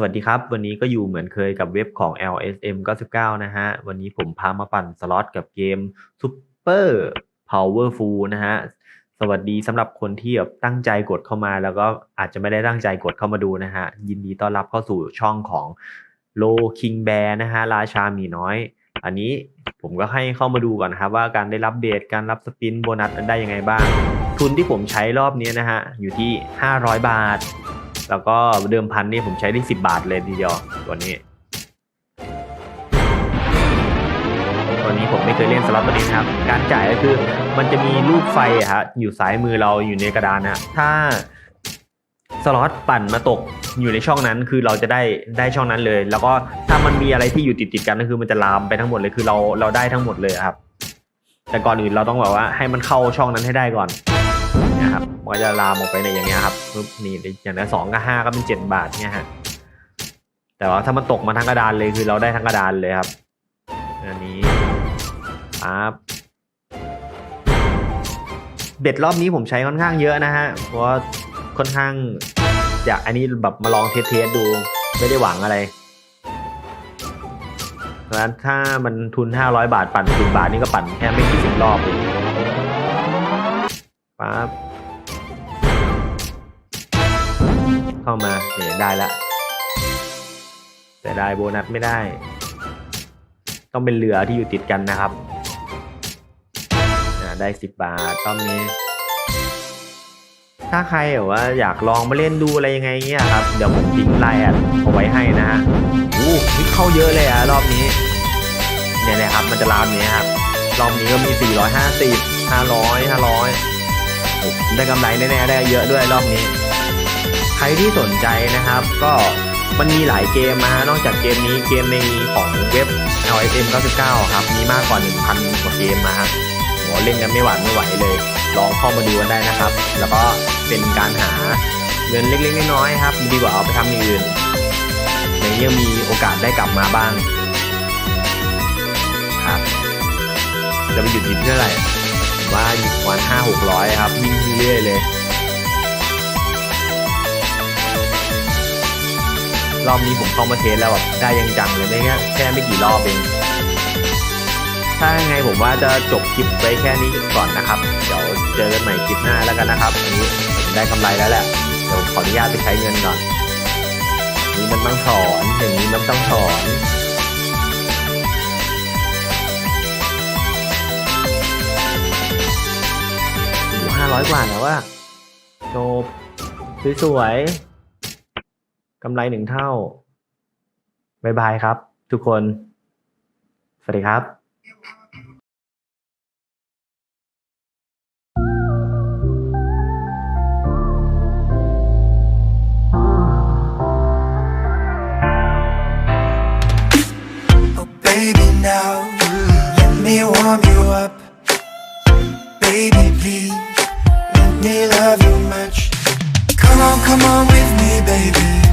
สวัสดีครับ วันนี้ก็อยู่เหมือนเคยกับเว็บของ LSM 99นะฮะ วันนี้ผมพามาปั่นสล็อตกับเกม Super Powerful นะฮะ สวัสดีสำหรับคนที่แบบตั้งใจกดเข้ามา แล้วก็อาจจะไม่ได้ตั้งใจกดเข้ามาดูนะฮะ ยินดีต้อนรับเข้าสู่ช่องของโลคิงแบร์นะฮะ ราชาหมีน้อย อันนี้ผมก็ให้เข้ามาดูก่อนนะครับว่าการได้รับเบสการรับสปินโบนัสได้ยังไงบ้าง ทุนที่ผมใช้รอบนี้นะฮะอยู่ที่ 500 บาท แล้วก็เดิมพันนี่ผมใช้ได้ 10 บาทเลยทีเดียวตัวนี้ ตัวนี้ผมไม่เคยเล่นสล็อตตัวนี้นะครับ การจ่ายก็คือมันจะมีลูกไฟอะฮะอยู่ซ้ายมือเราอยู่ในกระดานนะถ้าสล็อตปั่นมาตกอยู่ในช่องนั้นคือเราจะได้ได้ช่องนั้นเลย แล้วก็ถ้ามันมีอะไรที่อยู่ติดติดกันก็คือมันจะลามไปทั้งหมดเลยคือเราเราได้ทั้งหมดเลยครับ แต่ก่อนอื่นเราต้องแบบว่าให้มันเข้าช่องนั้นให้ได้ก่อนนะครับมันจะลามออกไปในอย่างเงี้ยครับ ปึ๊บนี่อย่างนั้นสองกับห้าก็เป็นเจ็ดบาทเนี่ยฮะแต่ว่าถ้ามันตกมาทั้งกระดานเลยคือเราได้ทั้งกระดานเลยครับอันนี้ครับเบ็ดรอบนี้ผมใช้ค่อนข้างเยอะนะฮะเพราะค่อนข้างอยากอันนี้แบบมาลองเทสๆดูไม่ได้หวังอะไรเพราะฉะนั้นถ้ามันทุน 500 บาทปั่น10บาทนี่ก็ปั่นแค่ไม่กี่สิบรอบเองปั๊บ เข้ามาเนี่ยได้ละ แต่ได้โบนัสไม่ได้ ต้องเป็นเรือที่อยู่ติดกันนะครับได้10บาทรอบนี้ถ้าใครแบบว่าอยากลองมาเล่นดูอะไรยังไงเงี้ยครับ เดี๋ยวผมทิ้งไลน์เอาไว้ให้นะฮะอู้นี่เข้าเยอะเลยอะรอบนี้ เนี่ยนะครับมันจะรามเนี้ยครับ รอบนี้ก็มี 450 500 500โอ้ได้กำไรแน่ๆได้เยอะด้วยรอบนี้ ใครที่สนใจนะครับ ก็มันมีหลายเกมมานอกจากเกมนี้เกมในของเว็บ LSM 99 ครับ มีมากกว่า 1,000 กว่าเกมมาครับโหเล่นกันไม่หวานไม่ไหวเลย ลองเข้ามาดูกันได้นะครับ แล้วก็เป็นการหาเงินเล็กๆน้อยๆครับ ดีกว่าเอาไปทำอย่างอื่นอย่างนี้ยังมีโอกาสได้กลับมาบ้างครับจะไปหยุดยิงเท่าไหร่ว่าหยุดวันห้าหกร้อยครับวิ่งเรื่อยๆเลย รอบนี้ผมเข้ามาเทสแล้วแบบได้ยังจังเลยไม่แค่แค่ไม่กี่รอบเองถ้ายังไงผมว่าจะจบคลิปไว้แค่นี้ก่อนนะครับ เดี๋ยวเจอกันใหม่คลิปหน้าแล้วกันนะครับอันนี้ได้กำไรแล้วแหละเดี๋ยวขออนุญาตไปใช้เงินก่อนนี่มันต้องถอนอย่างนี้มันต้องถอนห้าร้อยกว่าแล้วว่าจบสวยๆ กำไรหนึ่งเท่าบายบายครับ ทุกคน สวัสดีครับ Oh baby now, let me warm you up. Baby please, let me love you much. Come on, come on with me, baby.